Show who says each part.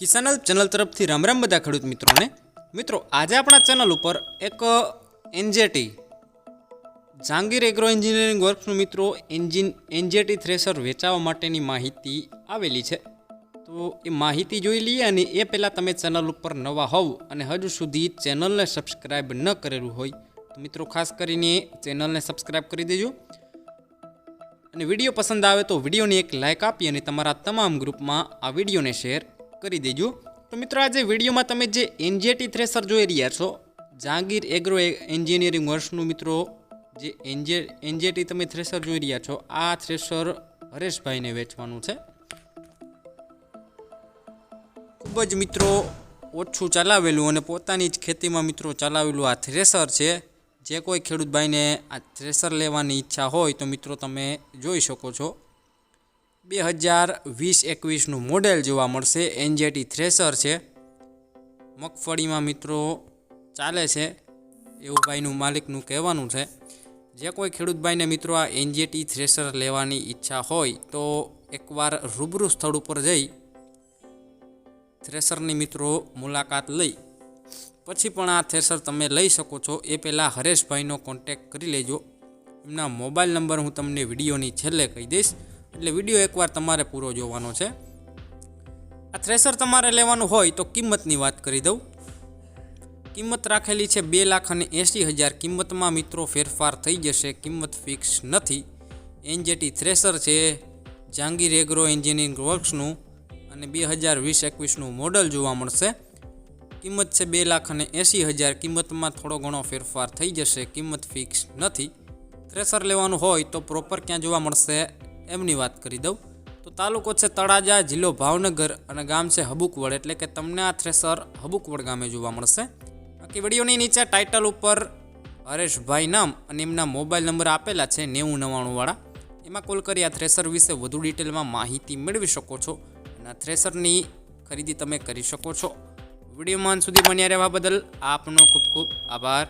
Speaker 1: કિસાનલ channel તરફથી રામ રામ બધા ખેડૂત મિત્રોને. મિત્રો, આજે આપણા ચેનલ ઉપર એક એનજેટી જાંગીર એગ્રો એન્જિનિયરિંગ વર્ક્સનું મિત્રો એન્જિન એનજેટી થ્રેસર વેચાવા માટેની માહિતી આવેલી છે. તો એ માહિતી જોઈ લઈએ અને એ પહેલાં તમે ચેનલ ઉપર નવા હોવ અને હજુ સુધી ચેનલને સબસ્ક્રાઈબ ન કરેલું હોય, તો મિત્રો ખાસ કરીને ચેનલને સબસ્ક્રાઈબ કરી દેજો. અને વીડિયો પસંદ આવે તો વિડીયોને એક લાઇક આપી અને તમારા તમામ ગ્રુપમાં આ વિડીયોને શેર કરી દેજો. તો મિત્રો, આજે વિડીયોમાં તમે જે એનજેટી થ્રેસર જોઈ રહ્યા છો જહાંગીર એગ્રો એન્જિનિયરિંગ વર્ષનું મિત્રો, જે એનજે એનજેટી તમે થ્રેસર જોઈ રહ્યા છો, આ થ્રેસર હરેશભાઈને વેચવાનું છે. ખૂબ જ મિત્રો ઓછું ચલાવેલું અને પોતાની જ ખેતીમાં મિત્રો ચલાવેલું આ થ્રેસર છે. જે કોઈ ખેડૂત ભાઈને આ થ્રેસર લેવાની ઈચ્છા હોય તો મિત્રો તમે જોઈ શકો છો. બે હજાર વીસ એકવીસનું મોડેલ જોવા મળશે. એનજેટી થ્રેસર છે. મગફળીમાં મિત્રો ચાલે છે. એવું ભાઈનું માલિકનું કહેવાનું છે. જે કોઈ ખેડૂત ભાઈને મિત્રો આ એનજેટી થ્રેસર લેવાની ઈચ્છા હોય તો એકવાર રૂબરૂ સ્થળ ઉપર જઈ થ્રેસરની મિત્રો મુલાકાત લઈ. પછી પણ આ થ્રેસર તમે લઈ શકો છો. એ પહેલાં હરેશભાઈનો કોન્ટેક કરી લેજો. એમના મોબાઈલ નંબર હું તમને વિડીયોની છેલ્લે કહી દઈશ. એટલે વીડિયો એકવાર તમારે પૂરો જોવાનો છે. આ થ્રેસર તમારે લેવાનું હોય તો કિંમતની વાત કરી દઉં. કિંમત રાખેલી છે બે લાખ અને એંસી હજાર. કિંમતમાં મિત્રો ફેરફાર થઈ જશે, કિંમત ફિક્સ નથી. એનજેટી થ્રેસર છે, જાંગીર એગ્રો એન્જિનિયરિંગ વર્ક્સનું અને બે હજાર વીસ એકવીસનું મોડલ જોવા મળશે. કિંમત છે બે લાખ અને એંસી હજાર. કિંમતમાં થોડો ઘણો ફેરફાર થઈ જશે, કિંમત ફિક્સ નથી. થ્રેસર લેવાનું હોય તો પ્રોપર ક્યાં જોવા મળશે? એમની વાત કરી દઉં. તો તાલુકો છે તળાજા, જિલ્લો ભાવનગર અને ગામ છે હબુકવડ. એટલે કે તમને આ થ્રેસર હબુકવડ ગામે જોવા મળશે. બાકી વિડીયોની નીચે ટાઇટલ ઉપર હરેશભાઈ નામ અને એમના મોબાઈલ નંબર આપેલા છે નેવું નવ્વાણુંવાળા એમાં કોલ કરી આ થ્રેસર વિશે વધુ ડિટેલમાં માહિતી મેળવી શકો છો. અને આ થ્રેસરની ખરીદી તમે કરી શકો છો. વિડીયોમાં સુધી બન્યા રહેવા બદલ આપનો ખૂબ ખૂબ આભાર.